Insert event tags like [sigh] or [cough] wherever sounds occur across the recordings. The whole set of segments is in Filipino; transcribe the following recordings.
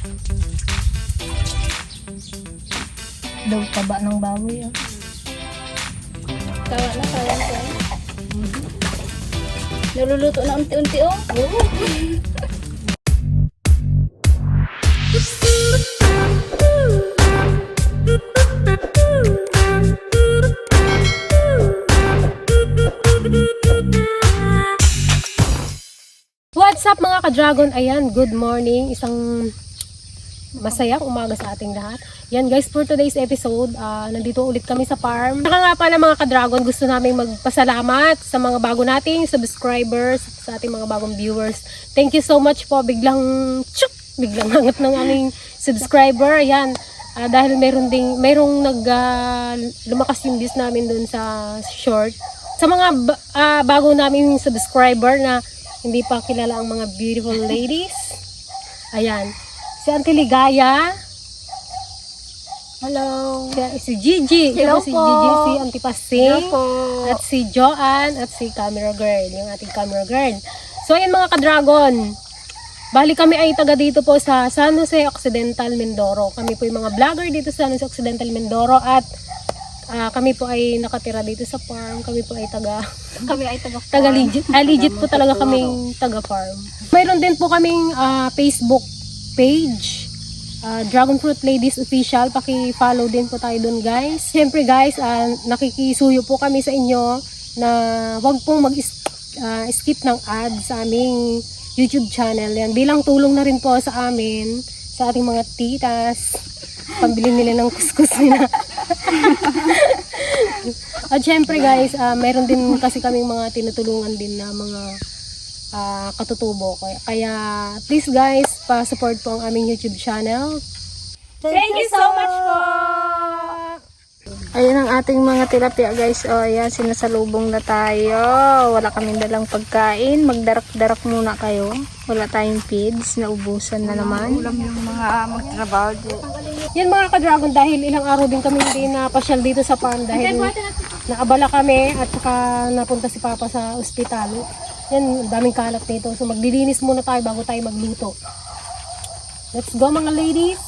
Daw taba ng baboy. Oh. Tawa na, tawa na. Naluluto na unti-unti oh. What's up mga ka-dragon? Ayan, good morning. Isang masayang umaga sa ating lahat. Yan guys, for today's episode, ah, nandito ulit kami sa farm. Saka nga pala mga ka-dragon, gusto namin magpasalamat sa mga bago nating subscribers, sa ating mga bagong viewers. Thank you so much po. Biglang, tsyuk, biglang hangat ng aming subscriber. Ayan, ah, dahil meron ding, merong nag, ah, lumakas yung views namin dun sa short. Sa mga ah, bago naming subscriber na hindi pa kilala ang mga beautiful ladies. Ayan. Si Auntie Ligaya. Hello. Si, si Gigi. Hello si po. Gigi, si Auntie Pasing. po. At si Joanne at si Camera Girl. Yung ating Camera Girl. So ayan mga ka-dragon. Bali kami ay taga dito po sa San Jose Occidental, Mindoro. Kami po yung mga vlogger dito sa San Jose Occidental, Mindoro. At ah, kami po ay nakatira dito sa farm. Kami po ay taga [laughs] Kami ay taga taga legit, ah, legit po talaga kaming taga farm. Mayroon din po kaming ah, Facebook page. ah, Dragon Fruit Ladies Official, paki-follow din po tayo doon guys. Siyempre guys, ah, nakikisuyo po kami sa inyo na wag pong mag-skip ng ad sa aming YouTube channel. Yan, bilang tulong na rin po sa amin, sa ating mga titas, pambili nila ng kuskus nila. [laughs] At syempre guys, ah, meron din kasi kaming mga tinutulungan din na mga ah, katutubo. Kaya, kaya please guys, pa-support po ang aming YouTube channel. Thank you so much po. Ayun ang ating mga tilapia guys. O ayan, sinasalubong na tayo. Wala kaming dalang pagkain. Magdarak-darak muna kayo. Wala tayong feeds. Naubusan na naman. Yan mga ka-dragon dahil ilang araw din kami hindi na pasyal dito sa farm dahil naabala kami at saka napunta si Papa sa ospital. Yan, daming kalat dito. So maglilinis muna tayo bago tayo magluto. Let's go mga ladies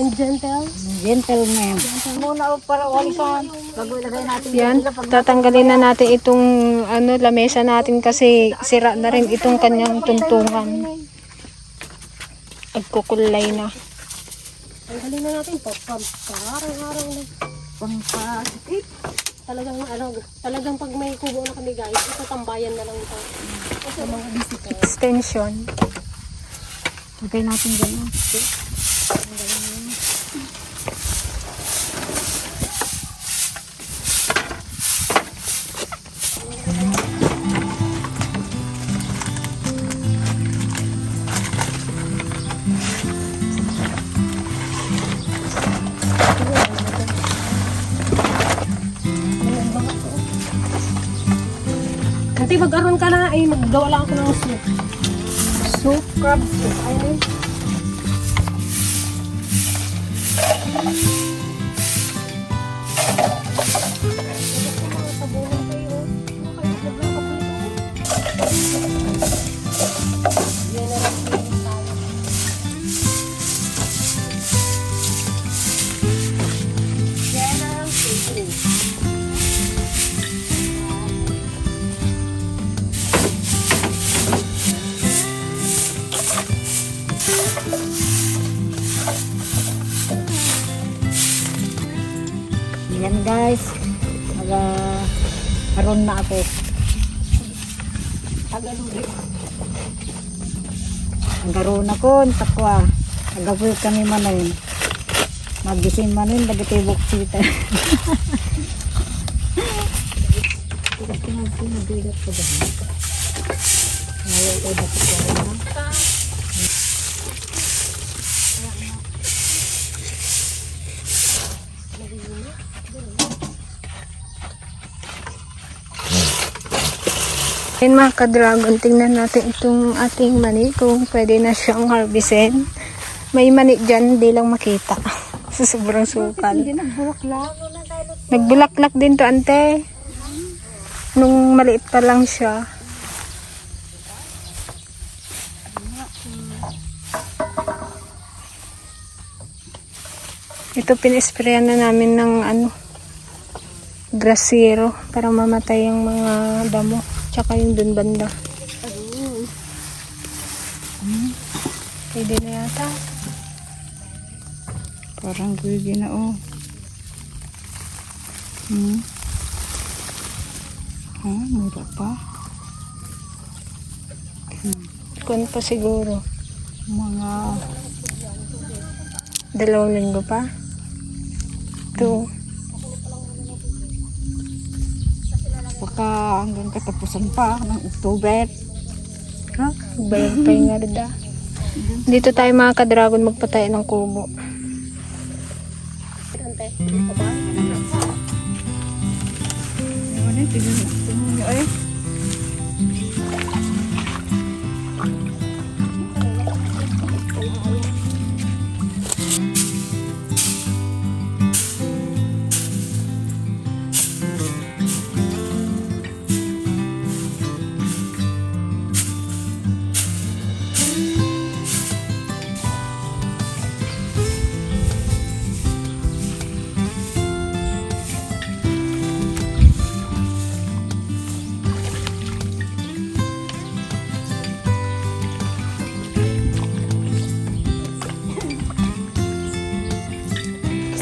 and gentles. Gentleman. Muna o para walisan. Bago ilagay natin. Yan, tatanggalin na natin itong ano, lamesa natin kasi sira na rin itong kanyang tuntungan. Agkukulay na. Tanggalin na natin po. Parang-araw na. Pangkasakit. Talagang ano, talagang pag may kubo na kami guys, ito tambayan na lang ito. Kasi mga bisita. Extension. Lagay natin dyan. oh. Kasi mag-aron ka na, ay maggawa lang ako ng soup. Soup, crab soup. Ay, aron na ako. Ang garon ako, takwa. Agapoy kami manon. Magising manon, dagatibok sita. Pinabigat ko dyan. Ngayon ko dapat ko na. Ayun mga ka-dragon, tingnan natin itong ating mani kung pwede na siyang harvestin. May mani dyan, di lang makita. [laughs] Sa sobrang sukal. Nagbulaklak din to, ante. Nung maliit pa lang siya. Ito pinisprayan na namin ng ano, grasero para mamatay yung mga damo. Tsaka yung dun banda. Hmm. Pwede na yata. Parang pwede na oh. Hmm. Ha, mura pa. Kun pa siguro. Mga Dalawang linggo pa. Ito. Baka hanggang katapusan pa ng October. Ha? Bayag pa yung arda. Dito tayo mga ka-dragon magpatay ng kubo. Ante. Ano, tignan tignan nyo eh.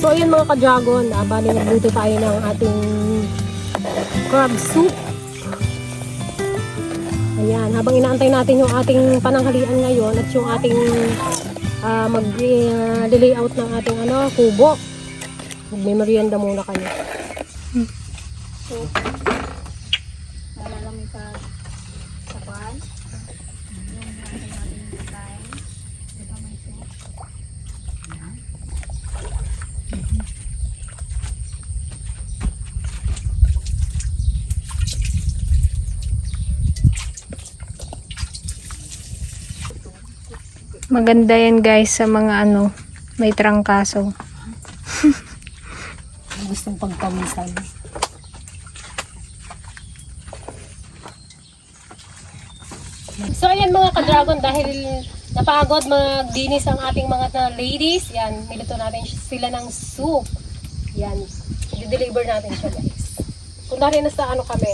So ayan mga ka-dragon, ah, bali nagluto tayo ng ating crab soup. Ayan, habang inaantay natin yung ating pananghalian ngayon at yung ating ah, mag-layout ng ating ano, kubo. May merienda muna kayo. Maganda yan guys sa mga ano, may trangkaso. Gustong pagpawisan. So ayan mga ka-dragon dahil napagod magdinis ang ating mga na ladies, yan, niluto natin sila ng soup. Yan, i-deliver natin siya guys. Kunwari na sa ano kami,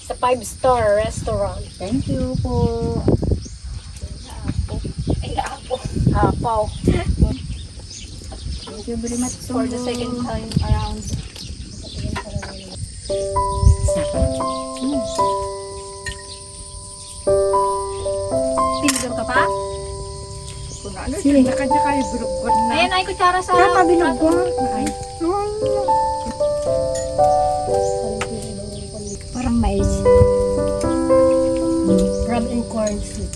sa 5 star restaurant. Thank you po. Apo. Apaw. Thank you very much For the second time around. Pizza ka pa? Ano, Sige. kanya kayo bulugwan na. Ayan ay kutsara sa... Kaya bilugwan. Ay, parang mais. Crab and corn soup.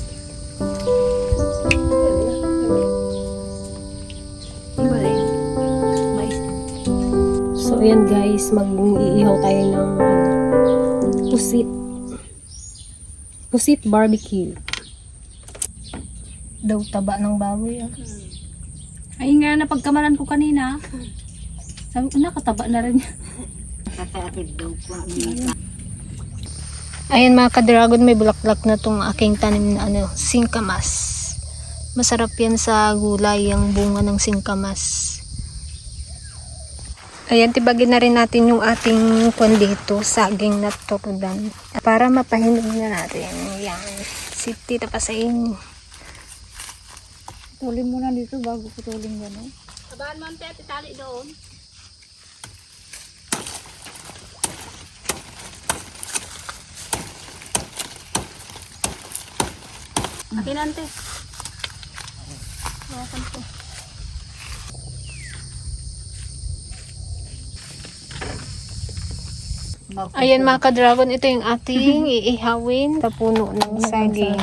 So, ayan guys, mag-iihaw tayo ng ano, pusit. Pusit barbecue. Daw taba ng baboy. Ah. Ay nga, napagkamalan ko kanina. Sabi ko, nakataba na rin. Daw [laughs] po. Ayan mga ka-dragon, may bulaklak na tong aking tanim na ano, singkamas. Masarap yan sa gulay, ang bunga ng singkamas. Ayan, tibagin na rin natin yung ating kwan dito, saging na turudan. Para mapahinog na natin. Yan. Si Tita Pasain. Putulin muna dito bago putulin gano'n. Tabahan mo ang tete, tali doon. Akin ante. Hawakan ko. Ayan mga ka-dragon, ito yung ating [laughs] iihawin sa puno ng saging.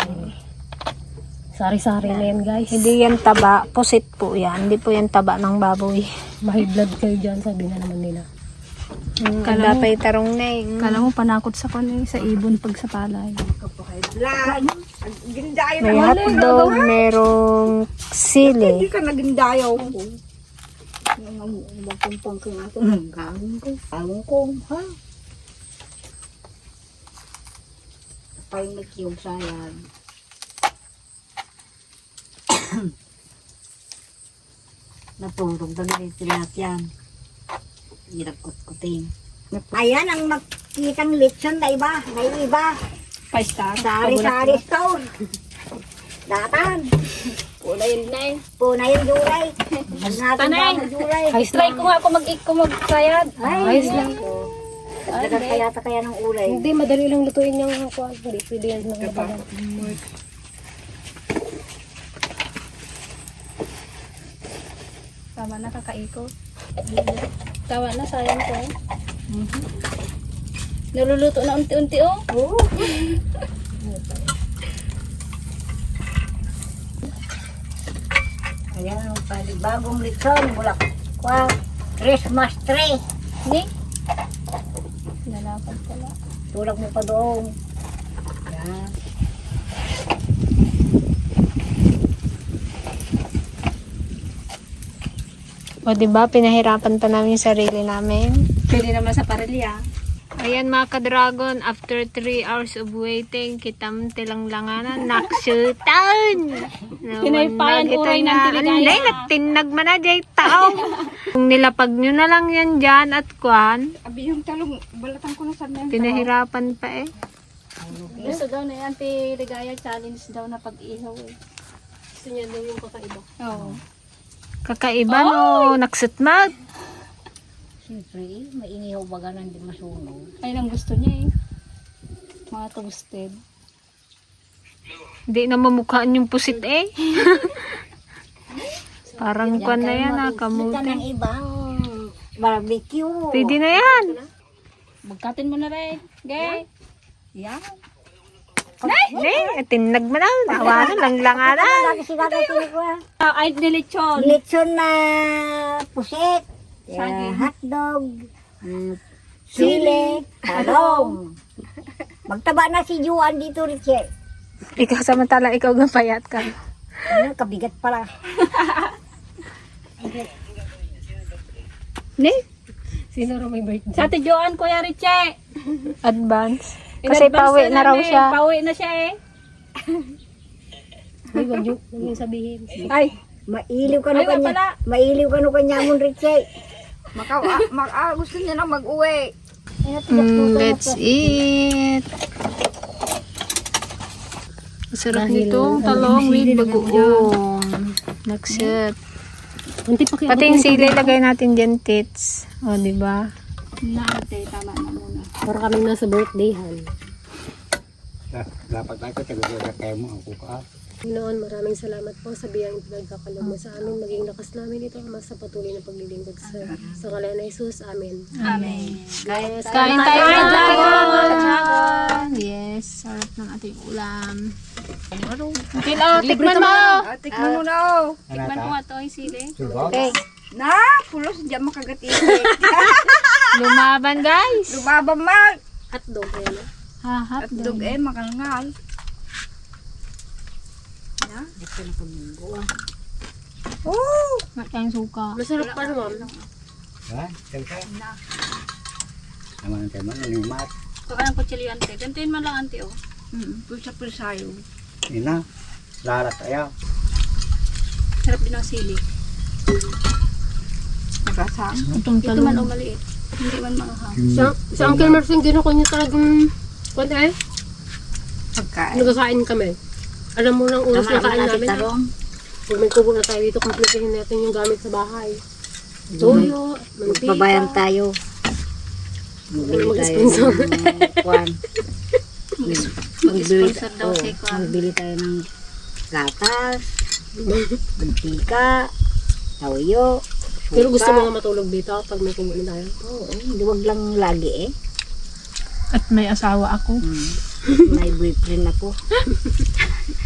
Sari-sari na yan guys. Hindi yan taba, pusit po yan. Hindi po yan taba ng baboy. May blood kayo dyan, sabi na naman nila. Mm, Kala pa tarong na eh. Kala mo panakot sa kan eh, sa ibon pag sa palay. May hotdog, merong sili. ka naging dayaw ko. Magpumpang ko nga ito. Gawin ko. Gawin ko. Ha? Pahingit yung sayad. [coughs] Natulog na ganito lahat yan. Hirap kutkutin. Ayan ang makikitang lechon na iba. Yung iba. Five star. Sari-sari store. Datan. Wala yun na eh. Puna. Huwag natin [laughs] Tanay. July. Try ko nga ako mag-ik ko mag-sayad. Ayos lang. Kaya ta kaya ng ulay. Hindi, madali lang lutuin yung hako. Hindi, pwede yan ng matagal. Tama na kakaiko. Tawa na, sayang ko. Naluluto na unti-unti oh. Oo. Ayan panibagong lechon. Bulak. Kwa. Christmas tree. Hindi. Tulak mo pa doon. Yan. O diba, pinahirapan pa namin yung sarili namin. Pwede naman sa parilya. Ayan mga ka-dragon, after 3 hours of waiting, kitam tilang langanan, naksutan! Pinaypayan uray ng tiligaya. Hindi, natinag man na jay tao. Kung nilapag nyo na lang yan dyan at kwan, Abi yung talong, balatan ko na sa mga. pinahirapan pa eh. Gusto daw na yan, ti Ligaya challenge daw na pag-ihaw eh. Gusto niya daw yung kakaiba. Oo. Kakaiba no, naksutmag. Siyempre, mainihaw baga nang di masunog. Ayun ang gusto niya eh. Mga toasted. Hindi na mamukhaan yung pusit eh. Parang kwan na yan ah, Ika kamuti. ng ibang barbecue. Pwede na yan. Magkatin mo na rin. Gay. Yan. Hindi, tinag mo na. Tawanan lang na tinigwa. Ah, ay, nilitsyon. Lechon na pusit. Saging. Uh, hotdog. Uh, sili. Talong. Magtaba na si Juan dito, Richie. Ikaw samantala, ikaw ang payat ka. Ano, kabigat pala. Ne? Sino raw may birthday? Sa Ate Joan, Kuya Richie. Advance. Kasi In-advance pawi na raw namin. siya. Pawi na siya eh. [laughs] Hindi, wag yung, sabihin. Ay, Mailiw ka no Ay, kanya. Mailiw ka no kanya mong Richie. Makaw, ah, mak, ah, gusto niya na mag-uwi. Mm, let's eat. Masarap nitong talong with bagoong. Pa kaya. Pati yung sili, lagay natin dyan, tits. O, di ba? Na, ate, tama na muna. Para kaming nasa birthday, han. dapat na kita gagawin kayo mo ang kuka. Ginoon, maraming salamat po sa biyang pinagkakalam mo sa amin. Maging lakas namin ito ama sa patuloy na paglilingkod sa, sa kalayan na Jesus. Amen. Amen. Yes. Kain tayo ng dragon! Yes, sarap ng ating ulam. Okay, oh, tikman mo! Tikman mo na oh. Ano Tikman mo nga to, ay sili. Subaw? Na, pulos dyan makagati. [laughs] Lumaban, guys! Lumabang mag. Hotdog. Ayan. Ha, hotdog. Dug eh, makalngal. Mat kayong suka. Masarap pa naman. Ha? Teka. Naman tayo man, nanimat. Kung anong kutsilyo ante. Gantuin man lang ante oh. Hmm, pulsa-pulsayo. Ina, larat tayo. Sarap din ang sili. Nakasang. Itong Ito man o maliit. Hindi man makahang. Sa, sa Uncle Marcin, gano'n ko niya talagang... Kunti eh. Pagkain. Nagkakain kami. Alam mo nang ulos na kain namin. Tarong. Pag may kubo na tayo dito, kumpletuhin natin yung gamit sa bahay. Toyo, mantika. Babayan tayo. Magbili tayo mag-sponsor? ng kwan. Magbili, oh, si Kwan. magbili tayo ng gatas, [laughs] mantika, tawyo, Pero gusto mo nga matulog dito pag may kubo na tayo. Oo, hindi wag lang lagi eh. At may asawa ako. Hmm. May boyfriend ako. [laughs]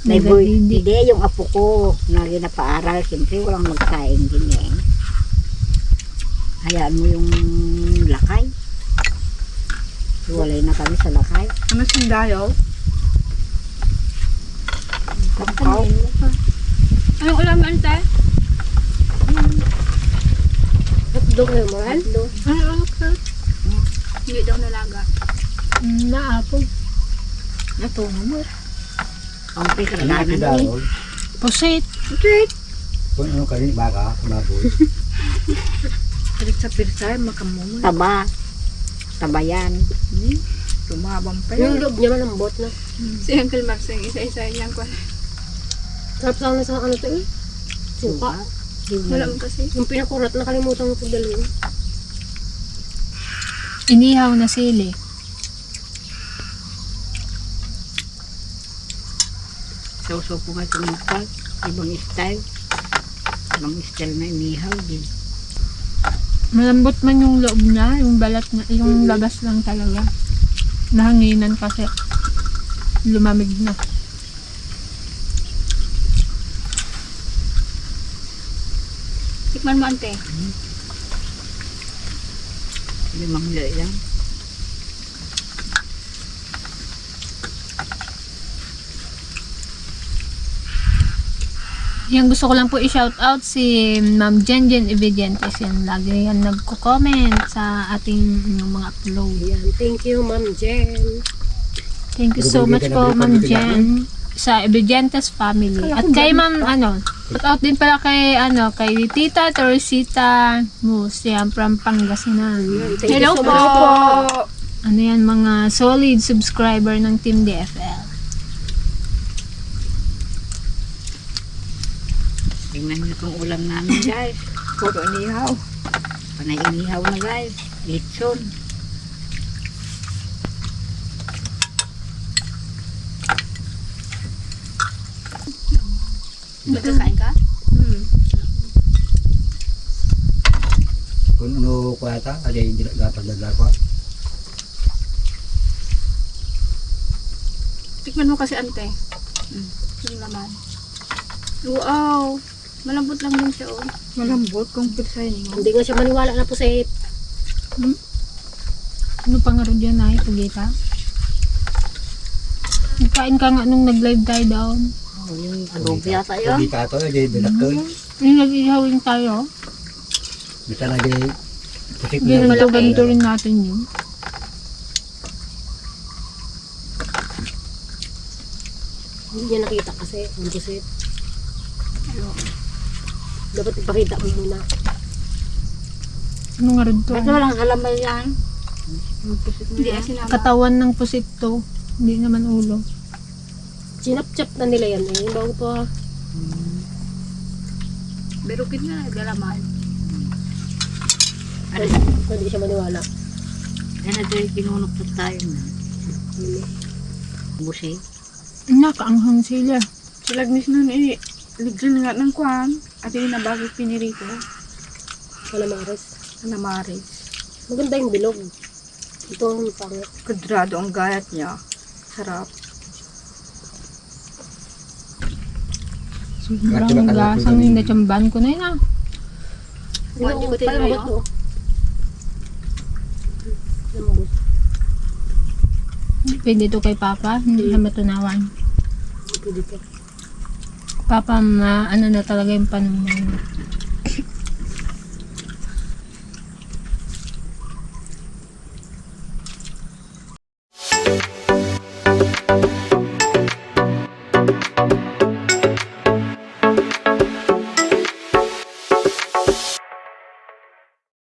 May boy, hindi. hindi, yung apo ko na ginapaaral, siyempre walang magkain din eh. Hayaan mo yung lakay. Walay na kami sa lakay. Ano sindayo? Kakaw. Anong ulam ante? Hotdog na yung mahal. Ano okay. Hindi daw nalaga. Mm, naapog. Natungo mo. Ang Ano pisalanan eh. darol? Pusit. Kung ano kani baka, baboy. Balik sa pirsa, makamumul. Taba. Taba yan. Tumabang pa Yung loob niya malambot na. Si Uncle Marseng, isa-isa niyang kwan. Sarap sana sa ano to eh. Suka. Wala mo kasi. Yung pinakurat nakalimutan ko pagdalhin. Inihaw na sili. Sausaw po nga itong makal. Ibang style. Ibang style na inihaw din. Malambot man yung loob niya, yung balat na, yung labas lang talaga. Nahanginan kasi lumamig na. Tikman mo, ante. Limang yan. Yan gusto ko lang po i-shout out si Ma'am Jen Jen Evidentes. Yan lagi yan nagko-comment sa ating yung mga upload. Yan. Thank you, Ma'am Jen. Thank you so much po Ma'am Jen sa Evidentes family. At kay Ma'am ano, shout out din pala kay ano, kay Tita Teresita Mus, yan from Pangasinan. Thank Hello po. Ano yan, mga solid subscriber ng Team DFL. Tingnan niyo itong ulam namin guys. Puro inihaw. Panay inihaw na guys. Litson. Magkakain ka? Kung ano ko ata, ada yung na ko. Tikman mo kasi, ante. Mm. Yung laman. Wow! Malambot lang din siya, oh. Malambot kung pirsahin mo. Hindi nga siya maniwala na po sa it. Ano pa nga rin yan ay, Pugita? Nagkain ka nga nung nag-live tayo doon. Oh, yung adobe yata yun. Hindi ka to, ada yung bilakon. Yung nag-ihawin tayo. Bisa na di putik na. Ganito, ganito rin natin yun. Hindi niya nakita kasi. Ang busit. Dapat ipakita mo muna. Ano nga rin to? Ba't walang halamay yan? Hindi asin naman. Katawan ng pusit to. Hindi naman ulo. Chinap-chap na nila yan eh. Bago pa. Berukid na, dalaman. Hindi siya maniwala. Yan na dahil kinunok po tayo na. Busi. Nakaanghang sila. Silagnis nun eh. Liglan nga ng kwan. At yun na bago pinirito. Wala mares. Namaris. Maganda yung bilog. Ito ang pangit. Kudrado ang gayat niya. Sarap. Sobrang gasang yung natsamban ko na yun ah. Hindi ko tinamagot to. Namagot. Pwede to kay Papa. Hindi siya matunawan. Pwede to. Papa, ma, ano na talaga yung panunong.